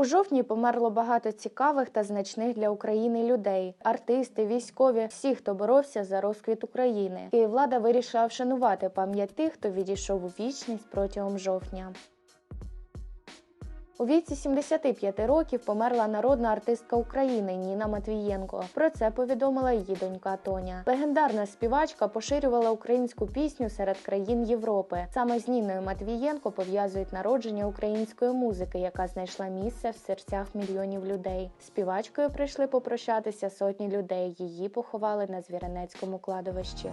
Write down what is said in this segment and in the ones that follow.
У жовтні померло багато цікавих та значних для України людей: артисти, військові, всі, хто боровся за розквіт України. Київлада вирішила вшанувати пам'ять тих, хто відійшов у вічність протягом жовтня. У віці 75 років померла народна артистка України Ніна Матвієнко. Про це повідомила її донька Тоня. Легендарна співачка поширювала українську пісню серед країн Європи. Саме з Ніною Матвієнко пов'язують народження української музики, яка знайшла місце в серцях мільйонів людей. Співачкою прийшли попрощатися сотні людей. Її поховали на Звіренецькому кладовищі.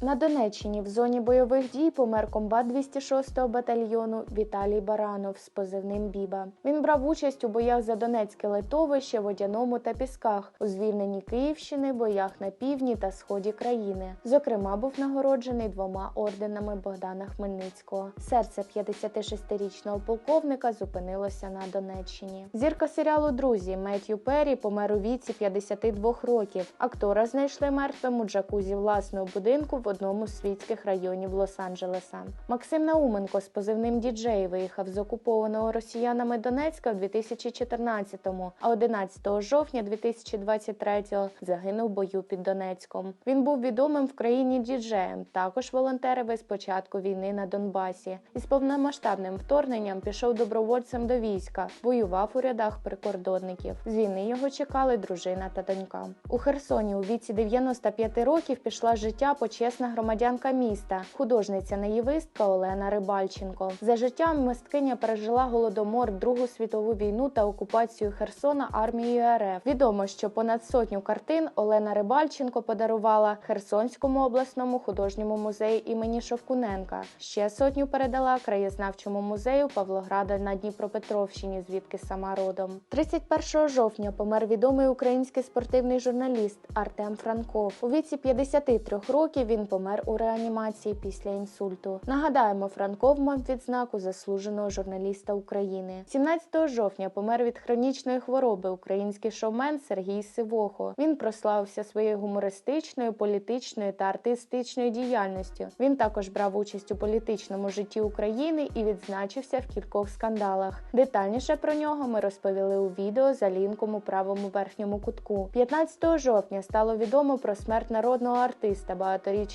На Донеччині в зоні бойових дій помер комбат 206-го батальйону Віталій Баранов з позивним Біба. Він брав участь у боях за Донецьке литовище, водяному та пісках, у звільненні Київщини, боях на півдні та сході країни. Зокрема, був нагороджений двома орденами Богдана Хмельницького. Серце 56-річного полковника зупинилося на Донеччині. Зірка серіалу Друзі Меттью Перрі помер у віці 52 років. Актора знайшли мертвим у джакузі власного будинку одному з світських районів Лос-Анджелеса. Максим Науменко з позивним діджей виїхав з окупованого росіянами Донецька в 2014-му, а 11 жовтня 2023-го загинув в бою під Донецьком. Він був відомим в країні діджеєм. Також волонтерив із початку війни на Донбасі. Із повномасштабним вторгненням пішов добровольцем до війська, воював у рядах прикордонників. З війни його чекали дружина та донька. У Херсоні у віці 95 років пішла з життя почесна громадянка міста, художниця-наївистка Олена Рибальченко. За життям мисткиня пережила голодомор, Другу світову війну та окупацію Херсона армією РФ. Відомо, що понад сотню картин Олена Рибальченко подарувала Херсонському обласному художньому музею імені Шовкуненка. Ще сотню передала краєзнавчому музею Павлограда на Дніпропетровщині, звідки сама родом. 31 жовтня помер відомий український спортивний журналіст Артем Франков. У віці 53 років він помер у реанімації після інсульту. Нагадаємо, Франков мав відзнаку заслуженого журналіста України. 17 жовтня помер від хронічної хвороби український шоумен Сергій Сивохо. Він прославився своєю гумористичною, політичною та артистичною діяльністю. Він також брав участь у політичному житті України і відзначився в кількох скандалах. Детальніше про нього ми розповіли у відео за лінком у правому верхньому кутку. 15 жовтня стало відомо про смерть народного артиста,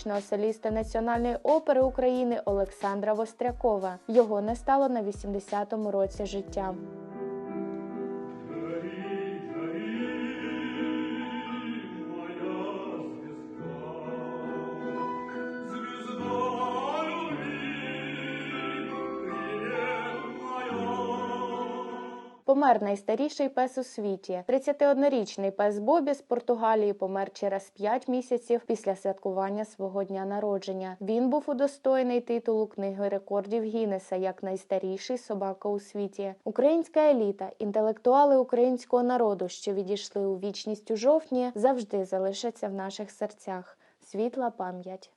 багаторічного соліста Національної опери України Олександра Вострякова. Його не стало на 80-му році життя. Помер найстаріший пес у світі. 31-річний пес Бобі з Португалії помер через 5 місяців після святкування свого дня народження. Він був удостоєний титулу книги рекордів Гіннеса як найстаріший собака у світі. Українська еліта, інтелектуали українського народу, що відійшли у вічність у жовтні, завжди залишаться в наших серцях. Світла пам'ять.